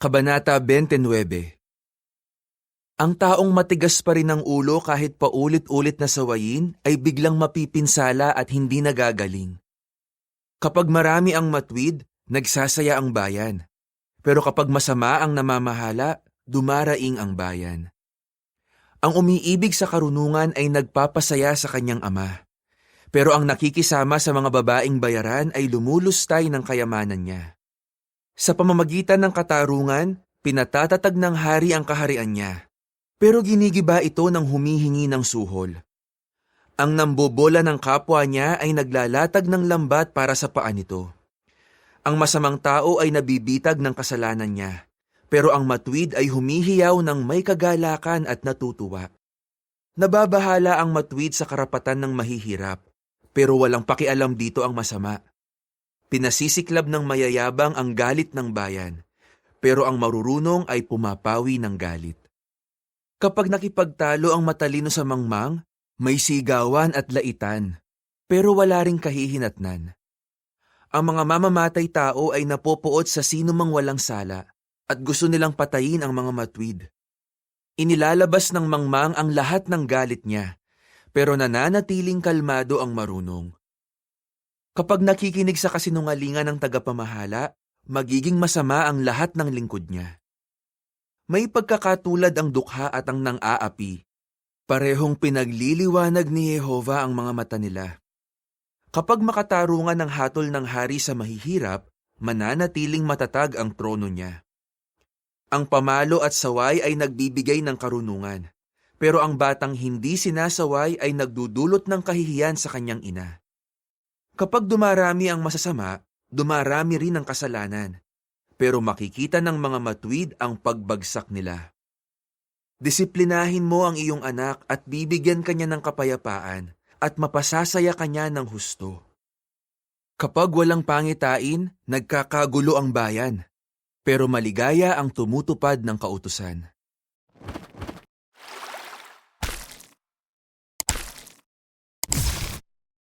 Kabanata 29 Ang taong matigas pa rin ang ulo kahit paulit-ulit na sawayin ay biglang mapipinsala at hindi nagagaling. Kapag marami ang matwid, nagsasaya ang bayan. Pero kapag masama ang namamahala, dumaraing ang bayan. Ang umiibig sa karunungan ay nagpapasaya sa kanyang ama. Pero ang nakikisama sa mga babaeng bayaran ay lumulustay ng kayamanan niya. Sa pamamagitan ng katarungan, pinatatatag ng hari ang kaharian niya. Pero ginigiba ito ng humihingi ng suhol. Ang nambobola ng kapwa niya ay naglalatag ng lambat para sa paa nito. Ang masamang tao ay nabibitag ng kasalanan niya, pero ang matwid ay humihiyaw ng may kagalakan at natutuwa. Nababahala ang matwid sa karapatan ng mahihirap, pero walang pakialam dito ang masama. Pinasisiklab ng mayayabang ang galit ng bayan, pero ang marurunong ay pumapawi ng galit. Kapag nakipagtalo ang matalino sa mangmang, may sigawan at laitan, pero wala ring kahihinatnan. Ang mga mamamatay tao ay napopoot sa sino mang walang sala at gusto nilang patayin ang mga matwid. Inilalabas ng mangmang ang lahat ng galit niya, pero nananatiling kalmado ang marunong. Kapag nakikinig sa kasinungalingan ng tagapamahala, magiging masama ang lahat ng lingkod niya. May pagkakatulad ang dukha at ang nang-aapi. Parehong pinagliliwanag ni Jehova ang mga mata nila. Kapag makatarungan ng hatol ng hari sa mahihirap, mananatiling matatag ang trono niya. Ang pamalo at saway ay nagbibigay ng karunungan, pero ang batang hindi sinasaway ay nagdudulot ng kahihiyan sa kanyang ina. Kapag dumarami ang masasama, dumarami rin ang kasalanan, pero makikita ng mga matwid ang pagbagsak nila. Disiplinahin mo ang iyong anak at bibigyan kanya ng kapayapaan at mapasasaya kanya ng husto. Kapag walang pangitain, nagkakagulo ang bayan, pero maligaya ang tumutupad ng kautusan.